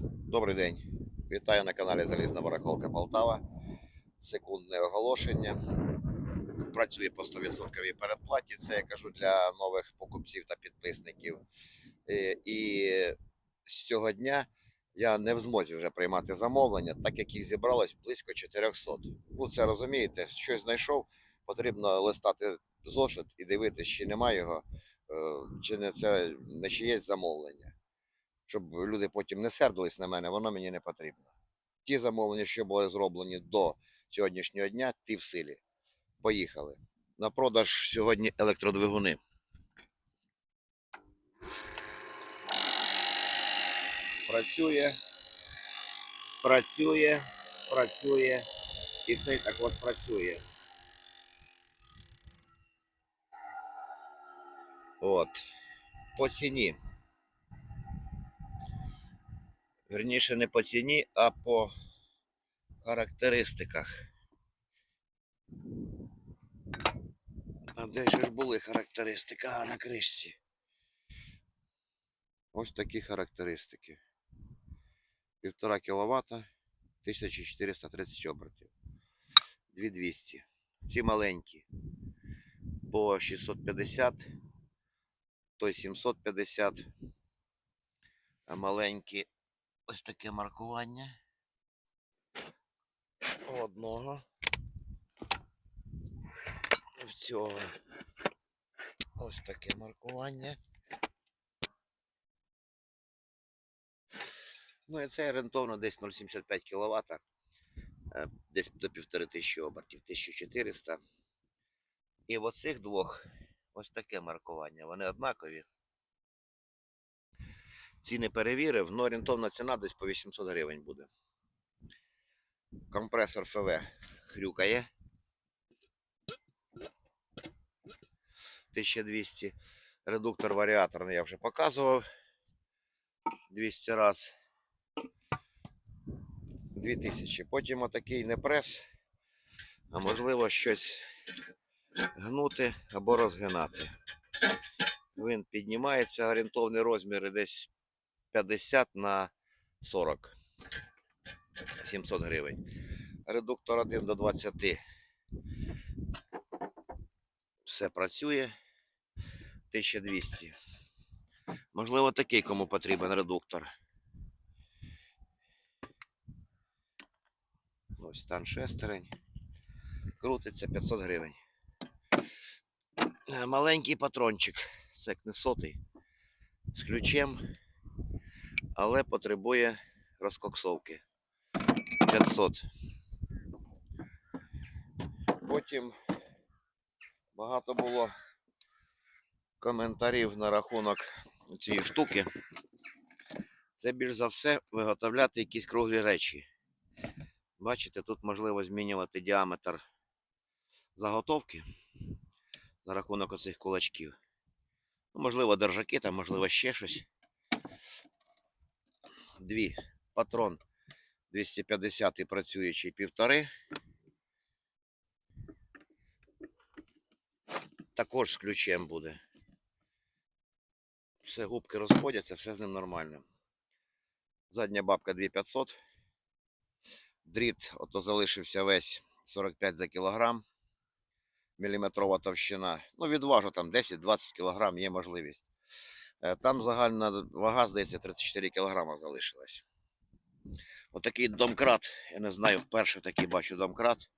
Добрий день. Вітаю на каналі Залізна Барахолка Полтава. Секундне оголошення. Працює по 100% передплаті. Це я кажу для нових покупців та підписників. Е, І з цього дня я не в змозі вже приймати замовлення, так як їх зібралось близько 400. Ну, це розумієте, щось знайшов, потрібно листати зошит і дивитися, чи немає його, е, чи не це не чиєсь замовлення щоб люди потім не сердились на мене, воно мені не потрібно. Ті замовлення, що були зроблені до сьогоднішнього дня, ті в силі. Поїхали. На продаж сьогодні електродвигуни. Працює, працює, працює. І цей так от працює. От. По ціні. Верніше не по ціні, а по характеристиках. А де ж були характеристики? А, на кришці. Ось такі характеристики. 1,5 кВт, 1430 обертів. 2200. Ці маленькі. По 650, той 750, а маленькі ось таке маркування. Одного. В цього ось таке маркування. Ну і це орієнтовно десь 0,75 кВт, десь до 1500 обертів, 1400. І в оцих двох ось таке маркування. Вони однакові. Ціни перевірив, ну орієнтовна ціна десь по 800 гривень буде. Компресор ФВ хрюкає. 1200. Редуктор варіаторний я вже показував 200 раз. 2000. Потім отакий не прес, а можливо щось гнути або розгинати. Він піднімається, орієнтовний розмір десь 50 на 40. 700 гривень. Редуктор 1 до 20. Все працює. 1200. Можливо, такий кому потрібен редуктор. Ось там шестерень. Крутиться 500 гривень. Е, Маленький патрончик. Це не. З ключем але потребує розкоксовки 500. Потім багато було коментарів на рахунок цієї штуки. Це більш за все виготовляти якісь круглі речі. Бачите, тут можливо змінювати діаметр заготовки за рахунок оцих кулачків. Ну, Можливо, держаки, там, можливо, ще щось дві патрон 250 працюючий півтори. Також з ключем буде. Все губки розходяться, все з ним нормально. Задня бабка 2500. Дріт ото залишився весь 45 за кілограм. Міліметрова товщина. Ну, відважу там 10-20 кілограм є можливість. Е, Там загальна вага, здається, 34 кг залишилась. Отакий домкрат. Я не знаю, вперше такий бачу домкрат.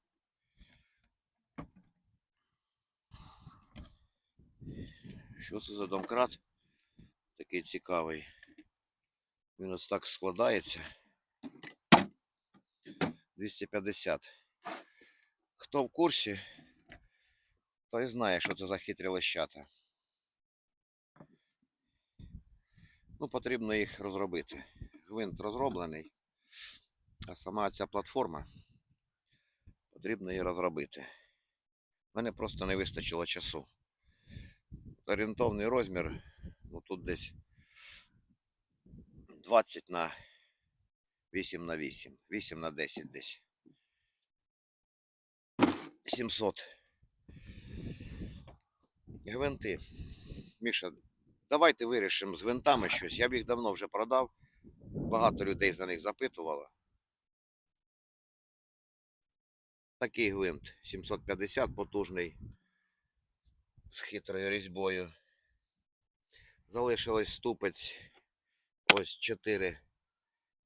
Що це за домкрат? Такий цікавий. Він ось так складається. 250. Хто в курсі, той знає, що це за хитрі лещата. Ну, потрібно їх розробити. Гвинт розроблений, а сама ця платформа потрібно її розробити. У мене просто не вистачило часу. Орієнтовний розмір, ну тут десь 20 на 8 на 8, 8 на 10 десь. 700. Гвинти. Міша, давайте вирішимо з гвинтами щось. Я б їх давно вже продав. Багато людей за них запитувало. Такий гвинт 750 потужний з хитрою різьбою. Залишилось ступець ось 4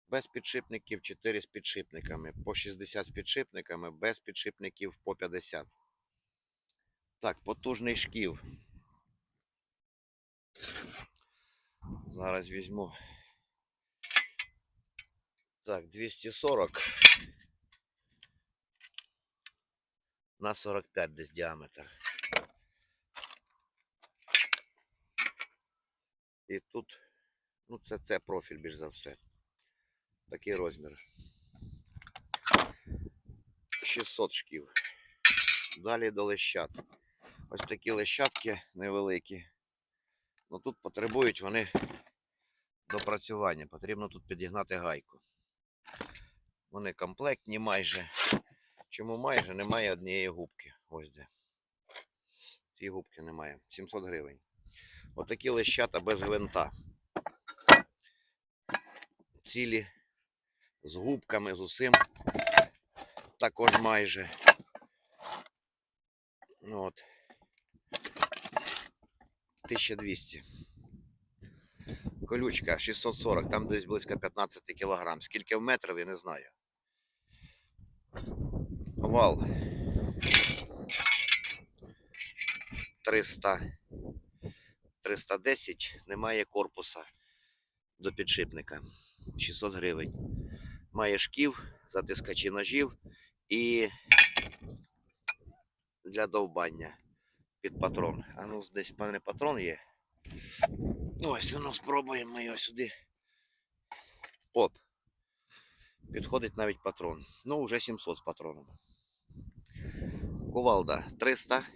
без підшипників, 4 з підшипниками. По 60 з підшипниками, без підшипників по 50. Так, потужний шків. Зараз візьму. Так, 240 на 45 десь діаметр. І тут, ну це, це профіль більш за все. Такий розмір. 600 шків. Далі до лещат. Ось такі лещатки невеликі. Ну тут потребують вони допрацювання. Потрібно тут підігнати гайку. Вони комплектні майже. Чому майже немає однієї губки. Ось де. Цієї губки немає. 700 гривень. Отакі лещата без гвинта. Цілі з губками, з усім. Також майже. Ну от. 1200. Колючка 640, там десь близько 15 кг. Скільки в метрів, я не знаю. Вал 300 310, немає корпуса до підшипника. 600 гривень. Має шків, затискачі ножів і для довбання під патрон. А ну десь мене патрон є. Ось, ну спробуємо його сюди. От. Підходить навіть патрон. Ну, вже 700 з патроном. Кувалда 300.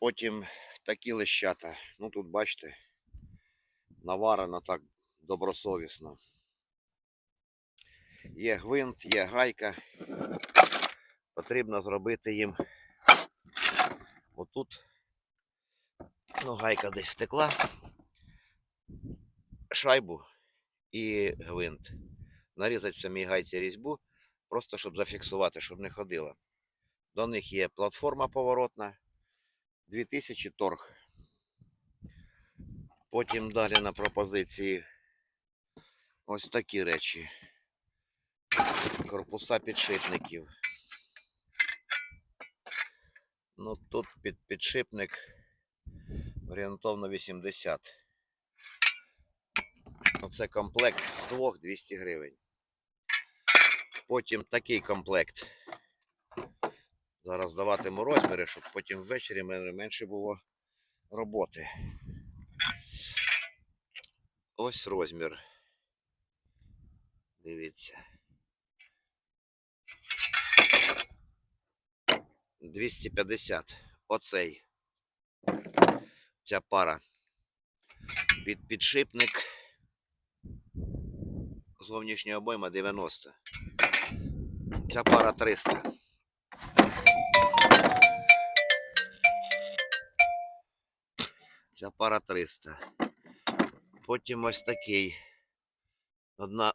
Потім такі лещата. Ну тут бачите, наварено так добросовісно. Є гвинт, є гайка. Потрібно зробити їм отут. Ну, гайка десь втекла. Шайбу і гвинт. Нарізати самій гайці різьбу, просто щоб зафіксувати, щоб не ходила. До них є платформа поворотна. 2000 торг. Потім далі на пропозиції ось такі речі. Корпуса підшипників. Ну тут під підшипник орієнтовно 80. Оце комплект з двох 200 гривень. Потім такий комплект. Зараз даватиму розміри, щоб потім ввечері менше було роботи. Ось розмір. Дивіться. 250. Оцей. Ця пара. Під підшипник. Зовнішня обойма 90. Ця пара 300. Ця пара 300. Потім ось такий. Одна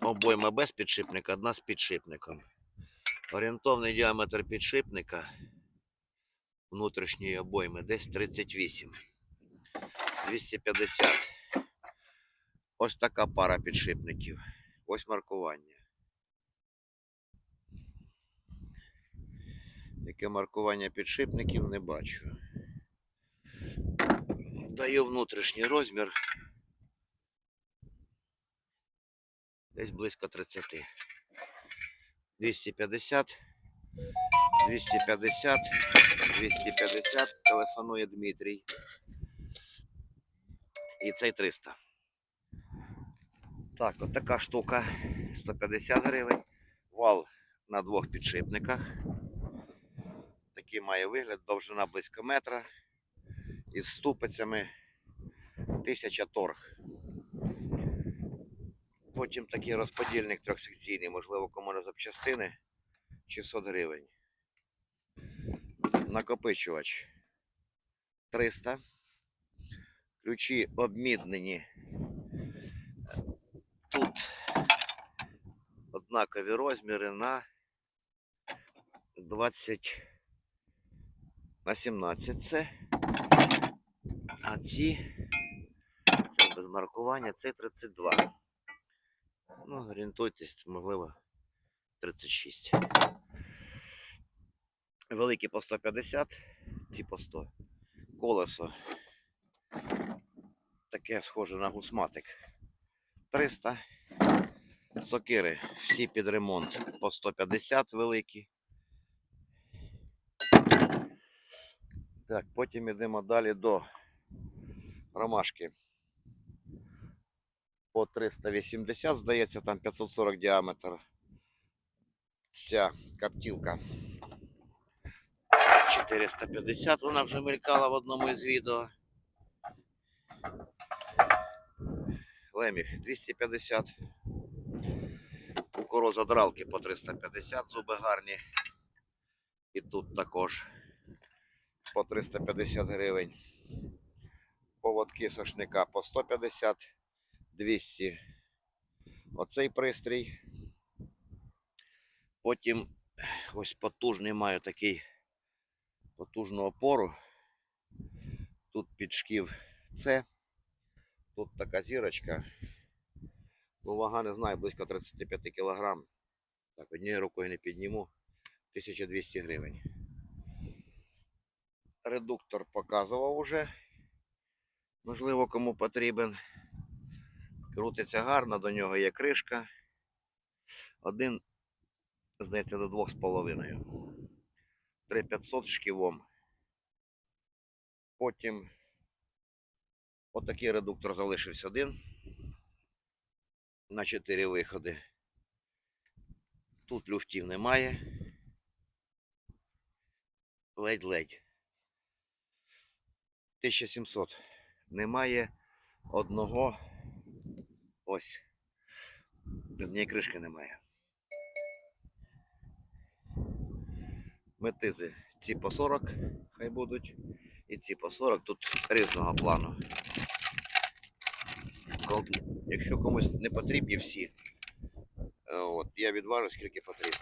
обойма без підшипника, одна з підшипником. Орієнтовний діаметр підшипника внутрішньої обойми десь 38. 250. Ось така пара підшипників. Ось маркування. Яке маркування підшипників не бачу. Даю внутрішній розмір. Десь близько 30. 250. 250. 250. Телефонує Дмитрій. І цей 300. Так, от така штука 150 гривень. Вал на двох підшипниках. Такий має вигляд, довжина близько метра. Із ступицями 1000 торг. Потім такий розподільник трьохсекційний, можливо, кому на запчастини 600 гривень. Накопичувач 300. Ключі обміднені. Тут однакові розміри на 20 на 17 це. А ці це без маркування, це 32. Ну, орієнтуйтесь, можливо, 36. Великі по 150, ці по 100. Колесо. Таке схоже на гусматик. 300. Сокири всі під ремонт по 150 великі. Так, потім йдемо далі до ромашки. По 380, здається, там 540 діаметр. Ця каптілка 450, вона вже мелькала в одному із відео. Леміх 250. Кукуруза дралки по 350, зуби гарні. І тут також по 350 гривень. Поводки сошника по 150, 200. Оцей пристрій. Потім ось потужний маю такий потужну опору. Тут під шків С. Тут така зірочка. Ну, вага не знаю, близько 35 кг. Так, однією рукою не підніму. 1200 гривень. Редуктор показував уже. Можливо, кому потрібен. Крутиться гарно, до нього є кришка. Один, здається, до 2,5. 3500 шківом. Потім отакий редуктор залишився один на 4 виходи. Тут люфтів немає. Ледь-ледь. 1700. Немає одного. Ось. Однієї кришки немає. Метизи ці по 40, хай будуть. І ці по 40 тут різного плану. Якщо комусь не потрібні всі, е, от, я відважу, скільки потрібно.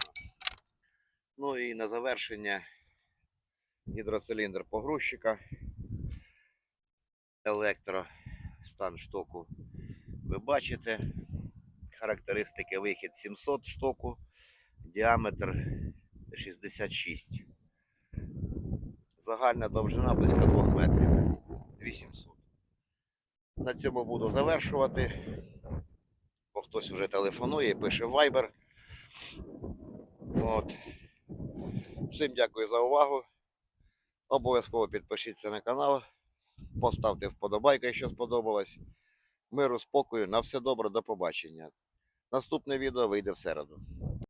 Ну і на завершення гідроциліндр погрузчика. Електро стан штоку. Ви бачите. Характеристики вихід 700 штоку, діаметр 66. Загальна довжина близько 2 метрів. 2700. На цьому буду завершувати. Бо хтось вже телефонує пише Viber. От. Всім дякую за увагу. Обов'язково підпишіться на канал, поставте вподобайку, якщо сподобалось. Миру, спокою, на все добре, до побачення. Наступне відео вийде в середу.